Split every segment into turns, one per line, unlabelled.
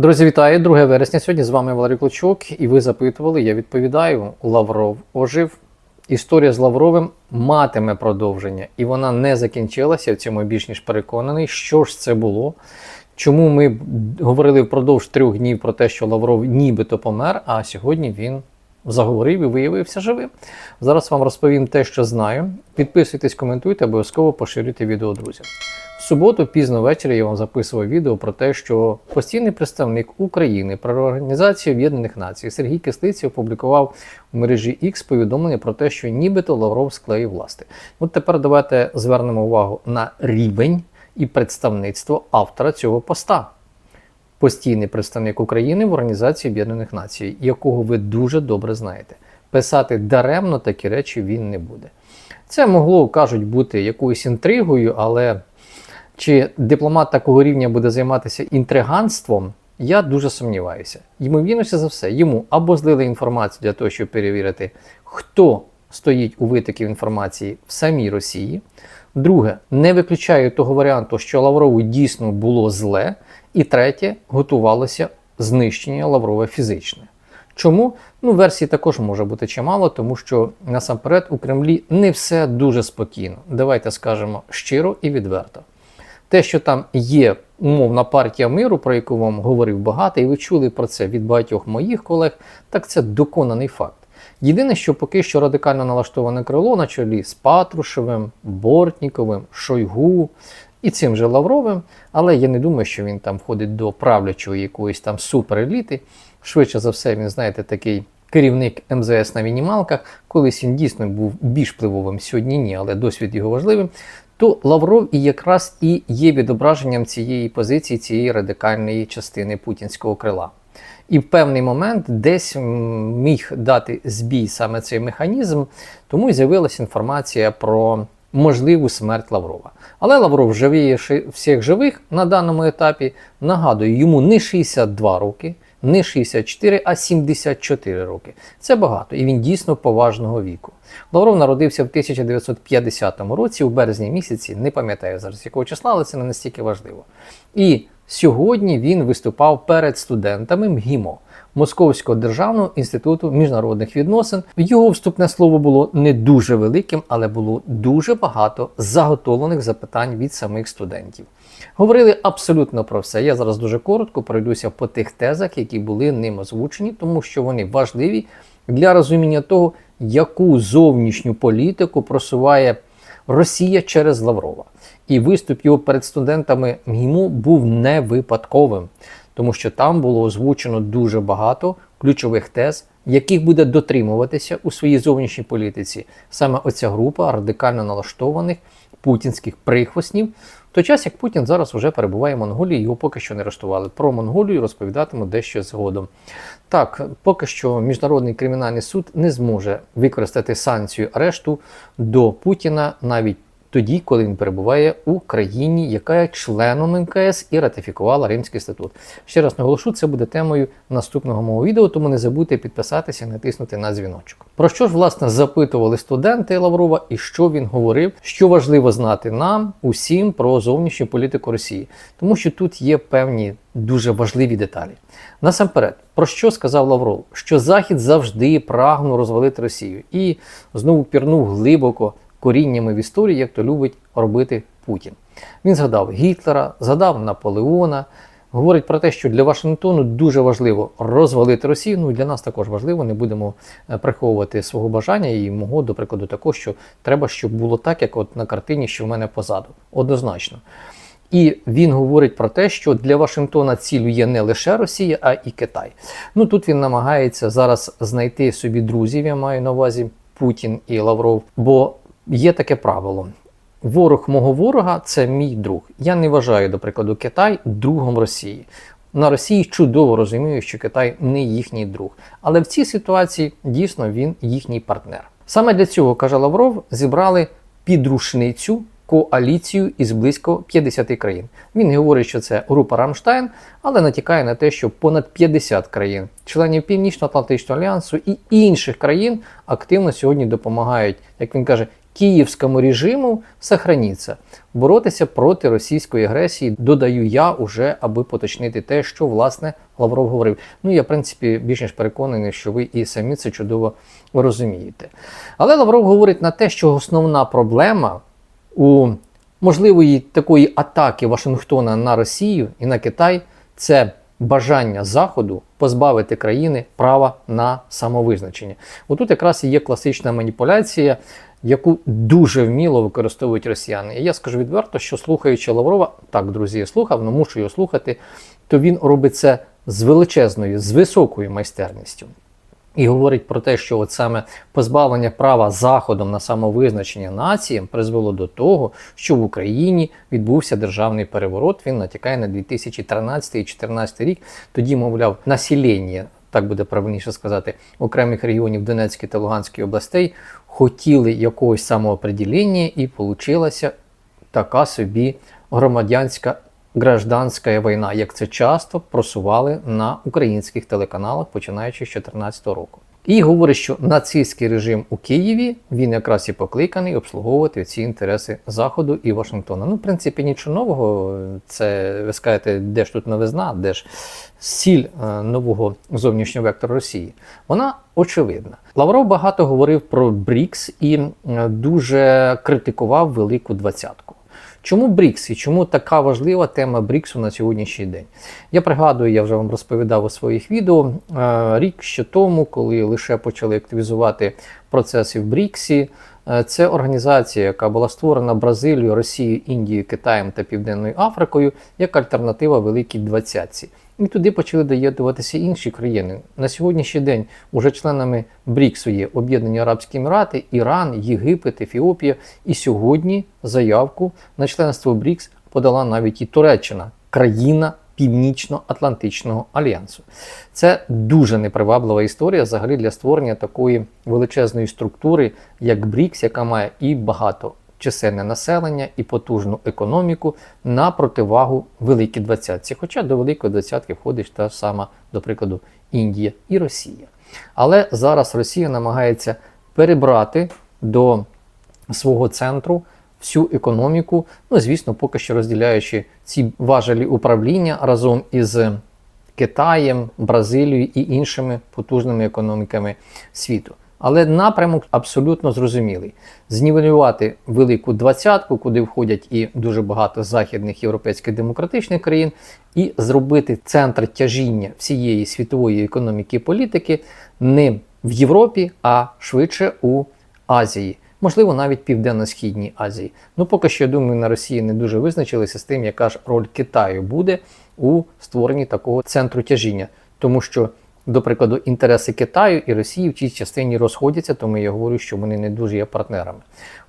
Друзі, вітаю! 2 вересня. Сьогодні з вами Валерій Клочок, і ви запитували, я відповідаю. Лавров ожив. Історія з Лавровим матиме продовження, і вона не закінчилася. В цьому більш ніж переконаний. Що ж це було? Чому ми говорили впродовж трьох днів про те, що Лавров нібито помер, а сьогодні він заговорив і виявився живим. Зараз вам розповім те, що знаю. Підписуйтесь, коментуйте, обов'язково поширюйте відео друзям. В суботу, пізно ввечері, я вам записував відео про те, що постійний представник України при Організації Об'єднаних Націй Сергій Кислиці опублікував у мережі X повідомлення про те, що нібито Лавров склеїв власти. От тепер давайте звернемо увагу на рівень і представництво автора цього поста. Постійний представник України в Організації Об'єднаних Націй, якого ви дуже добре знаєте. Писати даремно такі речі він не буде. Це могло, кажуть, бути якоюсь інтригою, але чи дипломат такого рівня буде займатися інтриганством, я дуже сумніваюся. Ймовірніше за все, йому або злили інформацію для того, щоб перевірити, хто стоїть у витоків інформації в самій Росії. Друге, не виключаю того варіанту, що Лаврову дійсно було зле. І третє, готувалося знищення Лаврова фізичне. Чому? Ну, версій також може бути чимало, тому що насамперед у Кремлі не все дуже спокійно. Давайте скажемо щиро і відверто. Те, що там є умовна партія миру, про яку вам говорив багато, і ви чули про це від багатьох моїх колег, так це доконаний факт. Єдине, що поки що радикально налаштоване крило на чолі з Патрушевим, Бортніковим, Шойгу і цим же Лавровим, але я не думаю, що він там входить до правлячої якоїсь там супереліти. Швидше за все, він, знаєте, такий керівник МЗС на мінімалках. Колись він дійсно був більш впливовим, сьогодні ні, але досвід його важливим. То Лавров і якраз і є відображенням цієї позиції, цієї радикальної частини путінського крила. І в певний момент десь міг дати збій саме цей механізм, тому й з'явилася інформація про можливу смерть Лаврова. Але Лавров живіє всіх живих на даному етапі. Нагадую, йому не 62 роки, не 64, а 74 роки. Це багато, і він дійсно поважного віку. Лавров народився в 1950 році, у березні місяці, не пам'ятаю зараз якого числа, але це не настільки важливо. І сьогодні він виступав перед студентами МГІМО. Московського державного інституту міжнародних відносин. Його вступне слово було не дуже великим, але було дуже багато заготовлених запитань від самих студентів. Говорили абсолютно про все. Я зараз дуже коротко пройдуся по тих тезах, які були ним озвучені, тому що вони важливі для розуміння того, яку зовнішню політику просуває Росія через Лаврова. І виступ його перед студентами МГІМО був не випадковим тому що там було озвучено дуже багато ключових тез, яких буде дотримуватися у своїй зовнішній політиці саме оця група радикально налаштованих путінських прихвостнів. В той час як Путін зараз вже перебуває в Монголії, його поки що не арештували. Про Монголію розповідатиму дещо згодом. Так, поки що Міжнародний кримінальний суд не зможе використати санкцію арешту до Путіна навіть тоді, коли він перебуває у країні, яка є членом МКС і ратифікувала Римський статут. Ще раз наголошу, це буде темою наступного мого відео, тому не забудьте підписатися і натиснути на дзвіночок. Про що ж власне запитували студенти Лаврова і що він говорив, що важливо знати нам усім про зовнішню політику Росії, тому що тут є певні дуже важливі деталі. Насамперед, про що сказав Лавров? Що Захід завжди прагнув розвалити Росію і знову пірнув глибоко коріннями в історії, як то любить робити Путін. Він згадав Гітлера, згадав Наполеона. Говорить про те, що для Вашингтону дуже важливо розвалити Росію. Ну і для нас також важливо, не будемо е, приховувати свого бажання і мого, до прикладу, також, що треба, щоб було так, як от на картині, що в мене позаду. Однозначно. І він говорить про те, що для Вашингтона цілю є не лише Росія, а і Китай. Ну тут він намагається зараз знайти собі друзів, я маю на увазі Путін і Лавров. Бо Є таке правило. Ворог мого ворога це мій друг. Я не вважаю, до прикладу, Китай другом Росії. На Росії чудово розумію, що Китай не їхній друг. Але в цій ситуації дійсно він їхній партнер. Саме для цього, каже Лавров, зібрали підрушницю коаліцію із близько 50 країн. Він говорить, що це група Рамштайн, але натякає на те, що понад 50 країн, членів Північно-Атлантичного альянсу і інших країн активно сьогодні допомагають, як він каже, київському режиму сохраніться. Боротися проти російської агресії додаю я уже, аби поточнити те, що власне Лавров говорив. Ну я в принципі більш ніж переконаний, що ви і самі це чудово розумієте. Але Лавров говорить на те, що основна проблема у можливої такої атаки Вашингтона на Росію і на Китай це бажання Заходу позбавити країни права на самовизначення. Отут якраз і є класична маніпуляція, яку дуже вміло використовують росіяни. І я скажу відверто, що слухаючи Лаврова, так, друзі, я слухав, але мушу його слухати, то він робить це з величезною, з високою майстерністю. І говорить про те, що от саме позбавлення права Заходом на самовизначення націям призвело до того, що в Україні відбувся державний переворот. Він натякає на 2013 і 2014 рік. Тоді, мовляв, населення, так буде правильніше сказати, окремих регіонів Донецької та Луганської областей хотіли якогось самоопределення, і получилася така собі громадянська гражданська війна, як це часто просували на українських телеканалах, починаючи з 2014 року. І говорить, що нацистський режим у Києві він якраз і покликаний обслуговувати ці інтереси Заходу і Вашингтона. Ну, в принципі, нічого нового. Це ви скажете, де ж тут новизна, де ж сіль е, нового зовнішнього вектора Росії. Вона очевидна. Лавров багато говорив про БРІКС і е, дуже критикував Велику Двадцятку. Чому БРІКС і чому така важлива тема БРІКСу на сьогоднішній день? Я пригадую, я вже вам розповідав у своїх відео е, рік ще тому, коли лише почали активізувати процеси в БРІКСі. Е, Це організація, яка була створена Бразилією, Росією, Індією, Китаєм та Південною Африкою як альтернатива Великій Двадцятці. І туди почали доєднуватися інші країни. На сьогоднішній день уже членами БРІКСу є Об'єднані Арабські Емірати, Іран, Єгипет, Ефіопія. І сьогодні заявку на членство БРІКС подала навіть і Туреччина, країна Північно-Атлантичного альянсу. Це дуже неприваблива історія взагалі для створення такої величезної структури, як БРІКС, яка має і багато чисельне населення, і потужну економіку на противагу Великій Двадцятці. Хоча до Великої Двадцятки входить та сама, до прикладу, Індія і Росія. Але зараз Росія намагається перебрати до свого центру всю економіку, ну, звісно, поки що розділяючи ці важелі управління разом із Китаєм, Бразилією і іншими потужними економіками світу. Але напрямок абсолютно зрозумілий: знівелювати велику двадцятку, куди входять і дуже багато західних європейських демократичних країн, і зробити центр тяжіння всієї світової економіки і політики не в Європі, а швидше у Азії. Можливо, навіть Південно-Східній Азії. Ну, поки що, я думаю, на Росії не дуже визначилися з тим, яка ж роль Китаю буде у створенні такого центру тяжіння. Тому що, до прикладу, інтереси Китаю і Росії в цій частині розходяться, тому я говорю, що вони не дуже є партнерами.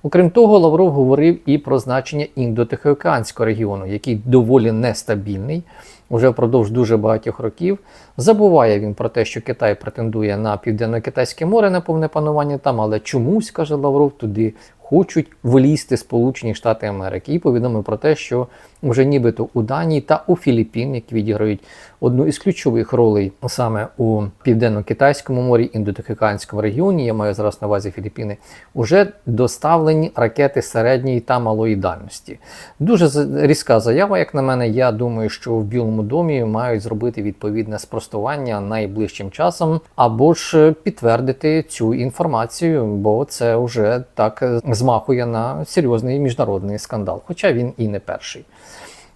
Окрім того, Лавров говорив і про значення індотихоокеанського регіону, який доволі нестабільний уже впродовж дуже багатьох років. Забуває він про те, що Китай претендує на південно-китайське море на повне панування там, але чомусь, каже Лавров, туди хочуть влізти Сполучені Штати Америки і повідомив про те, що вже нібито у Данії та у Філіппін, які відіграють одну із ключових ролей саме у південно-китайському морі, індотихоокеанському регіоні, я маю зараз на увазі Філіппіни, вже доставлені ракети середньої та малої дальності. Дуже різка заява, як на мене. Я думаю, що в Білому домі мають зробити відповідне спростування найближчим часом, або ж підтвердити цю інформацію, бо це вже так змахує на серйозний міжнародний скандал, хоча він і не перший.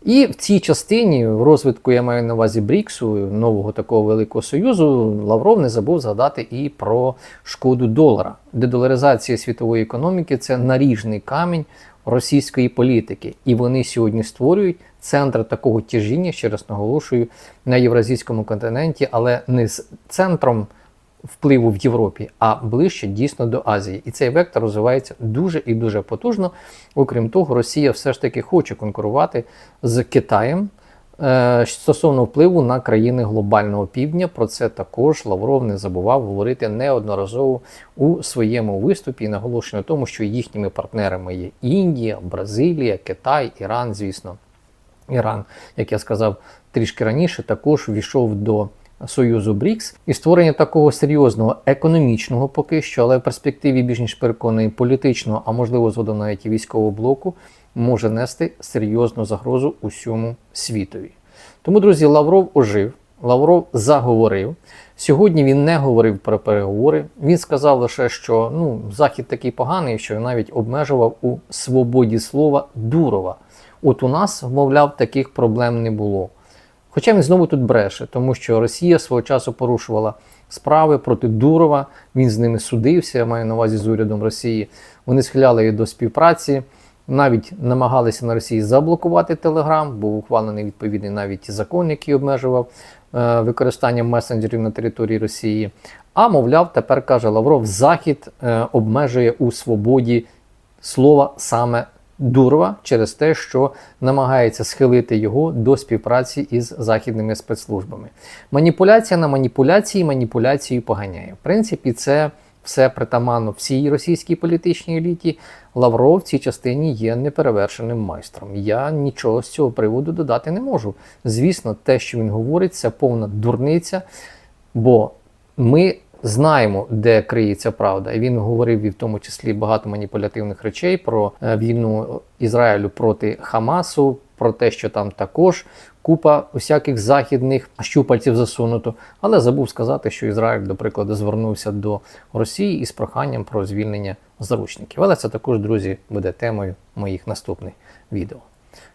І в цій частині в розвитку я маю на увазі Бріксу, нового такого великого союзу, Лавров не забув згадати і про шкоду долара. Дедоларизація світової економіки це наріжний камінь російської політики, і вони сьогодні створюють центр такого тяжіння, ще раз наголошую, на євразійському континенті, але не з центром впливу в Європі, а ближче дійсно до Азії. І цей вектор розвивається дуже і дуже потужно. Окрім того, Росія все ж таки хоче конкурувати з Китаєм. е, Стосовно впливу на країни глобального півдня, про це також Лавров не забував говорити неодноразово у своєму виступі і наголошення на тому, що їхніми партнерами є Індія, Бразилія, Китай, Іран, звісно. Іран, як я сказав трішки раніше, також війшов до Союзу БРІКС і створення такого серйозного економічного поки що, але в перспективі більш ніж переконаний політичного, а можливо згодом навіть і військового блоку, може нести серйозну загрозу усьому світові. Тому, друзі, Лавров ожив, Лавров заговорив. Сьогодні він не говорив про переговори. Він сказав лише, що ну, Захід такий поганий, що навіть обмежував у свободі слова Дурова. От у нас, мовляв, таких проблем не було. Хоча він знову тут бреше, тому що Росія свого часу порушувала справи проти Дурова, він з ними судився, я маю на увазі з урядом Росії. Вони схиляли її до співпраці, навіть намагалися на Росії заблокувати Телеграм, був ухвалений відповідний навіть закон, який обмежував е, використання месенджерів на території Росії. А мовляв, тепер каже Лавров, Захід е, обмежує у свободі слова саме Дурова через те, що намагається схилити його до співпраці із західними спецслужбами. Маніпуляція на маніпуляції, маніпуляцію поганяє. В принципі, це все притаманно всій російській політичній еліті. Лавров в цій частині є неперевершеним майстром. Я нічого з цього приводу додати не можу. Звісно, те, що він говорить, це повна дурниця, бо ми знаємо, де криється правда. І він говорив і в тому числі багато маніпулятивних речей про е, війну Ізраїлю проти Хамасу, про те, що там також купа усяких західних щупальців засунуто. Але забув сказати, що Ізраїль, до прикладу, звернувся до Росії із проханням про звільнення заручників. Але це також, друзі, буде темою моїх наступних відео.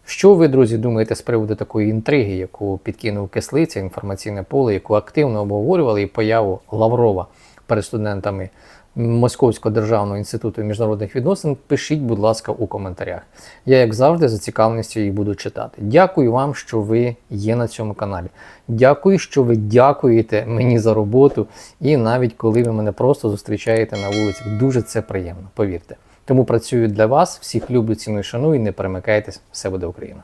Що ви, друзі, думаєте з приводу такої інтриги, яку підкинув кислиця, інформаційне поле, яку активно обговорювали і появу Лаврова перед студентами Московського державного інституту міжнародних відносин? Пишіть, будь ласка, у коментарях. Я, як завжди, за цікавністю їх буду читати. Дякую вам, що ви є на цьому каналі. Дякую, що ви дякуєте мені за роботу, і навіть коли ви мене просто зустрічаєте на вулицях, дуже це приємно, повірте. Тому працюю для вас, всіх люблю, ціную, шаную, не перемикайтесь, все буде Україна.